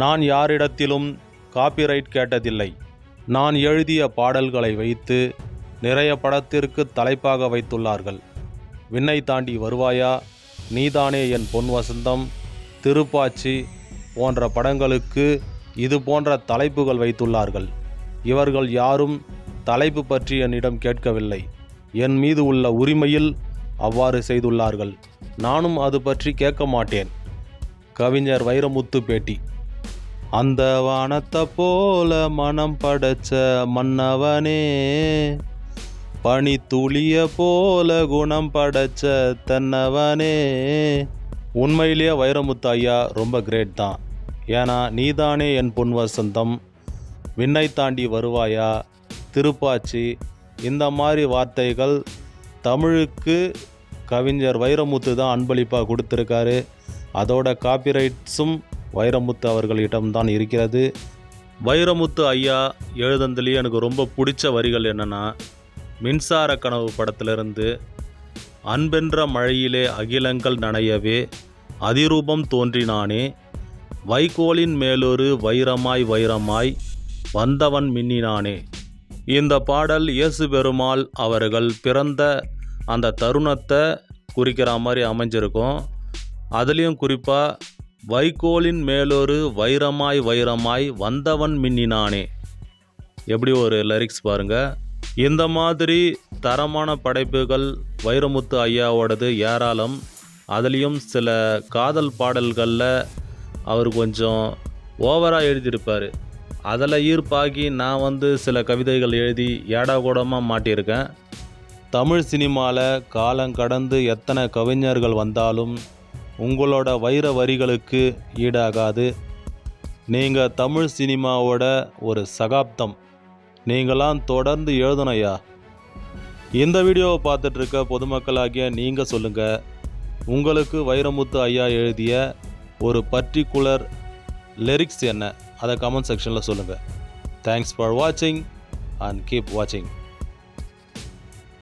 நான் யாரிடத்திலும் காப்பிரைட் கேட்டதில்லை. நான் எழுதிய பாடல்களை வைத்து நிறைய படத்திற்கு தலைப்பாக வைத்துள்ளார்கள். விண்ணை தாண்டி வருவாயா? நீதானே என் பொன் வசந்தம் திருப்பாச்சி போன்ற படங்களுக்கு இது போன்ற தலைப்புகள் வைத்துள்ளார்கள். இவர்கள் யாரும் தலைப்பு பற்றி என்னிடம் கேட்கவில்லை. என் மீது உள்ள உரிமையில் அவ்வாறு செய்துள்ளார்கள். நானும் அது பற்றி கேட்க மாட்டேன். கவிஞர் வைரமுத்து பேட்டி. அந்த வானத்தை போல மனம் படைச்ச மன்னவனே பனி துளிய போல குணம் படைச்ச தென்னவனே. உண்மையிலேயே வைரமுத்து ஐயா ரொம்ப கிரேட் தான். ஏன்னா நீதானே என் பொன் வசந்தம் விண்ணை தாண்டி வருவாயா? திருப்பாச்சி இந்த மாதிரி வார்த்தைகள் தமிழுக்கு கவிஞர் வைரமுத்து தான் அன்பளிப்பாக கொடுத்துருக்காரு. அதோட காப்பிரைட்ஸும் வைரமுத்து அவர்களிடம்தான் இருக்கிறது. வைரமுத்து ஐயா எழுதுனதுலேயே எனக்கு ரொம்ப பிடிச்ச வரிகள் என்னென்னா மின்சார கனவு படத்திலிருந்து அன்பென்ற மழையிலே அகிலங்கள் நனையவே அதிரூபம் தோன்றினானே வைகோலின் மேலொரு வைரமாய் வைரமாய் வந்தவன் மின்னினானே. இந்த பாடல் இயேசு பெருமாள் அவர்கள் பிறந்த அந்த தருணத்தை குறிக்கிற மாதிரி அமைஞ்சிருக்கும். அதுலேயும் குறிப்பாக வைகோலின் மேலொரு வைரமாய் வைரமாய் வந்தவன் மின்னினானே. எப்படி ஒரு லிரிக்ஸ் பாருங்கள் இந்த மாதிரி தரமான படைப்புகள் வைரமுத்து ஐயாவோடது ஏராளம். அதுலேயும் சில காதல் பாடல்களில் அவர் கொஞ்சம் ஓவராக எழுதியிருப்பார். அதில் ஈர்ப்பாகி நான் வந்து சில கவிதைகள் எழுதி ஏடாகூடமாக மாட்டியிருக்கேன். தமிழ் சினிமாவில் காலம் கடந்து எத்தனை கவிஞர்கள் வந்தாலும் உங்களோட வைர வரிகளுக்கு ஈடாகாது. நீங்கள் தமிழ் சினிமாவோட ஒரு சகாப்தம். நீங்களாம் தொடர்ந்து எழுதணையா இந்த வீடியோவை பார்த்துட்ருக்க பொதுமக்களாகிய நீங்கள் சொல்லுங்கள் உங்களுக்கு வைரமுத்து ஐயா எழுதிய ஒரு பர்டிகுலர் லிரிக்ஸ் என்ன? அதை கமெண்ட் செக்ஷனில் சொல்லுங்கள் தேங்க்ஸ் ஃபார் வாட்சிங் அண்ட் கீப் வாட்சிங்